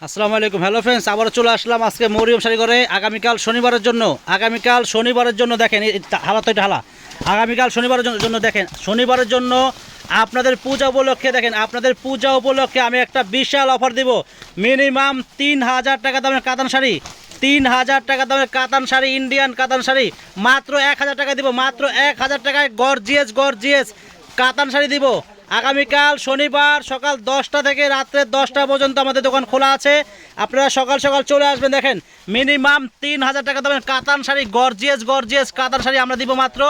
আসসালামু আলাইকুম। Hello friends আবারও চলে আসলাম আজকে মরিয়ম শাড়ি করে আগামীকাল শনিবারের জন্য, আগামীকাল শনিবারের জন্য দেখেন হালা তো এটা হালা। আগামীকাল শনিবারের জন্য- দেখেন, শনিবারের জন্য আপনাদের পূজা উপলক্ষে দেখেন, আপনাদের পূজা উপলক্ষে আমি একটা বিশাল অফার দিব। মিনিমাম তিন হাজার টাকা দামের কাতান শাড়ি। তিন হাজার টাকা দামের কাতান শাড়ি ইন্ডিয়ান কাতান শাড়ি। মাত্র এক হাজার টাকা দিব, মাত্র এক হাজার টাকায় গর্জিয়াস গর্জিয়াস কাতান শাড়ি দিব। আগামীকাল শনিবার সকাল দশটা থেকে রাত্রে দশটা পর্যন্ত আমাদের দোকান খোলা আছে। আপনারা সকাল সকাল চলে আসবেন, দেখেন। মিনিমাম তিন হাজার টাকা দামের কাতান শাড়ি গর্জিয়াস গর্জিয়াস কাতান শাড়ি আমরা দিব মাত্র।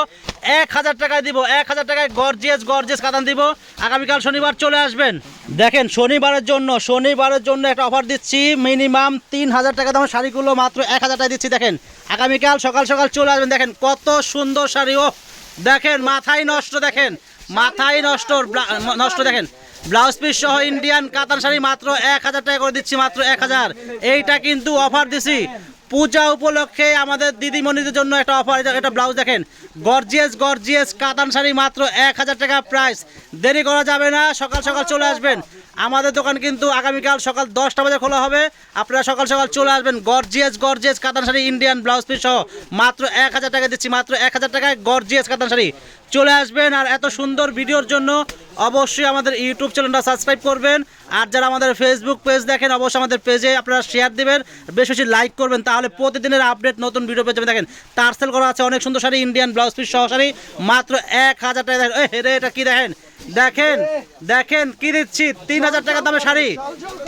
এক হাজার টাকায় দিব, এক হাজার টাকায় গর্জিয়াস গর্জিয়াস কাতান দিব। আগামীকাল শনিবার চলে আসবেন। দেখেন, শনিবারের জন্য শনিবারের জন্য একটা অফার দিচ্ছি। মিনিমাম তিন হাজার টাকা দামের শাড়িগুলো মাত্র এক হাজার টাকা দিচ্ছি, দেখেন। আগামীকাল সকাল সকাল চলে আসবেন, দেখেন কত সুন্দর শাড়ি ও দেখেন, মাথায় নষ্ট, দেখেন। মাথায় নষ্ট নষ্ট দেখেন। ব্লাউজ পিস সহ ইন্ডিয়ান কাতান শাড়ি মাত্র এক হাজার টাকা করে দিচ্ছি, মাত্র এক হাজার। এইটা কিন্তু অফার দিছি। পূজা উপলক্ষে আমাদের দিদিমণিদের জন্য একটা অফার এটা ব্লাউজ দেখেন। গর্জিয়াস গর্জিয়াস কাতান শাড়ি মাত্র এক হাজার টাকা প্রাইস দেরি করা যাবে না, সকাল সকাল চলে আসবেন। আমাদের দোকান কিন্তু আগামীকাল সকাল দশটা বাজে খোলা হবে। আপনারা সকাল সকাল চলে আসবেন। গর্জিয়াস গর্জিয়াস কাতান শাড়ি ইন্ডিয়ান ব্লাউজ পিস সহ। মাত্র এক হাজার টাকা দিচ্ছি, মাত্র এক হাজার টাকায় গর্জিয়াস কাতান শাড়ি। চলে আসবেন আর এত সুন্দর ভিডিওর জন্য অবশ্যই আমাদের ইউটিউব চ্যানেলটা সাবস্ক্রাইব করবেন। আর যারা আমাদের ফেসবুক পেজ দেখেন, অবশ্যই আমাদের পেজে আপনারা শেয়ার দেবেন। বেশি বেশি লাইক করবেন, তাহলে প্রতিদিনের আপডেট নতুন ভিডিও যাবেন। দেখেন সেল করা আছে অনেক সুন্দর শাড়ি ইন্ডিয়ান ব্লাউজ পিস সহ শাড়ি। মাত্র এক হাজার টাকা দেখেন। রে, এটা কি দেখেন? দেখেন দেখেন কি দিচ্ছি? তিন হাজার টাকা দামের শাড়ি।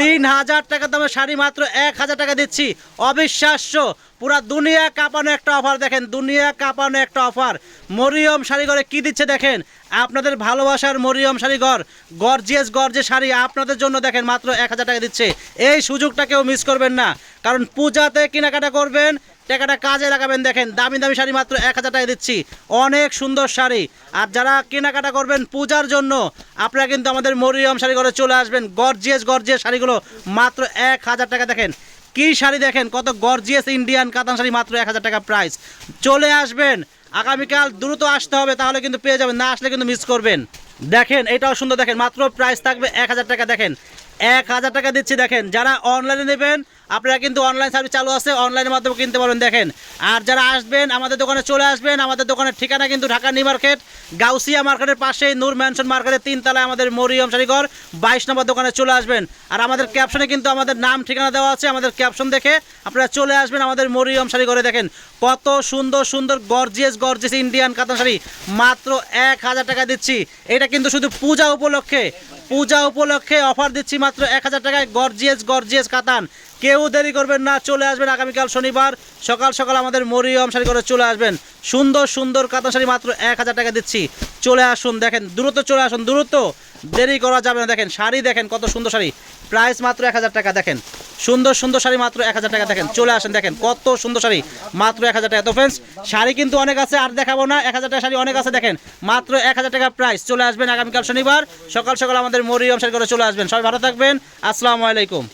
তিন হাজার টাকা দামের শাড়ি মাত্র এক হাজার টাকা দিচ্ছি। অবিশ্বাস্য। পুরা দুনিয়া কাঁপানো একটা অফার, দেখেন, দুনিয়া কাঁপানো একটা অফার। মরিয়ম শাড়ি ঘরে কি দিচ্ছে দেখেন? আপনাদের ভালোবাসার মরিয়ম শাড়ি ঘর গর্জিয়াস গর্জে শাড়ি আপনাদের জন্য, দেখেন, মাত্র এক হাজার টাকা দিচ্ছে। এই সুযোগটা কেউ মিস করবেন না। কারণ পূজাতে কেনাকাটা করবেন টাকাটা কাজে লাগাবেন, দেখেন, দামি দামি শাড়ি মাত্র এক হাজার টাকা দিচ্ছি। অনেক সুন্দর শাড়ি। আর যারা কেনাকাটা করবেন পূজার জন্য, আপনারা কিন্তু আমাদের মরিয়ম শাড়ি চলে আসবেন। গর্জিয়াস গর্জিয়াস শাড়িগুলো মাত্র এক হাজার টাকা, দেখেন। কি শাড়ি দেখেন, কত গর্জিয়াস ইন্ডিয়ান কাতান শাড়ি মাত্র এক হাজার টাকা প্রাইস চলে আসবেন। আগামীকাল দ্রুত আসতে হবে, তাহলে কিন্তু পেয়ে যাবেন। না আসলে কিন্তু মিস করবেন। দেখেন, এটাও সুন্দর, দেখেন, মাত্র প্রাইস থাকবে এক হাজার টাকা, দেখেন। এক হাজার টাকা দিচ্ছি, দেখেন। যারা অনলাইনে নেবেন আপনারা কিন্তু অনলাইন সার্ভিস চালু আছে অনলাইনের মাধ্যমে কিনতে পারবেন, দেখেন। আর যারা আসবেন, আমাদের দোকানে চলে আসবেন, আমাদের দোকানের ঠিকানা কিন্তু ঢাকা নিউ মার্কেট, গাউসিয়া মার্কেটের পাশেই নূর ম্যানশন মার্কেটের তিনতলায় আমাদের মরিয়ম শাড়িঘর, বাইশ নম্বর দোকানে চলে আসবেন। আর আমাদের ক্যাপশনে কিন্তু আমাদের নাম, ঠিকানা দেওয়া আছে, আমাদের ক্যাপশন দেখে আপনারা চলে আসবেন আমাদের মরিয়ম শাড়িঘরে, দেখেন। কত সুন্দর সুন্দর গর্জিয়াস গর্জিয়াস ইন্ডিয়ান কাতান শাড়ি, মাত্র এক হাজার টাকা দিচ্ছি। এটা কিন্তু শুধু পূজা উপলক্ষে পূজা উপলক্ষে অফার দিচ্ছি মাত্র এক হাজার টাকায় গর্জিয়াস গর্জিয়াস কাতান। কেউ দেরি করবেন না, চলে আসবেন আগামীকাল শনিবার। সকাল সকাল আমাদের মরিয়ম শাড়ি করে চলে আসবেন। সুন্দর সুন্দর কাতান শাড়ি মাত্র এক হাজার টাকা দিচ্ছি। চলে আসুন, দেখেন, দ্রুত চলে আসুন, দ্রুত। দেরি করা যাবে না, দেখেন, শাড়ি দেখেন কত সুন্দর শাড়ি। প্রাইস মাত্র এক হাজার টাকা, দেখেন। সুন্দর সুন্দর শাড়ি মাত্র এক হাজার টাকা। দেখেন, চলে আসেন, দেখেন, কত সুন্দর শাড়ি। মাত্র এক হাজার টাকা। তো ফ্রেন্ডস শাড়ি কিন্তু অনেক আছে, আর দেখাবো না। এক হাজার টাকা শাড়ি অনেক আছে, দেখেন। মাত্র এক হাজার টাকা প্রাইস চলে আসবেন আগামীকাল শনিবার। সকাল সকাল আমাদের মরিয়ম শাড়ি করে চলে আসবেন। সবাই ভালো থাকবেন। আসসালামু আলাইকুম।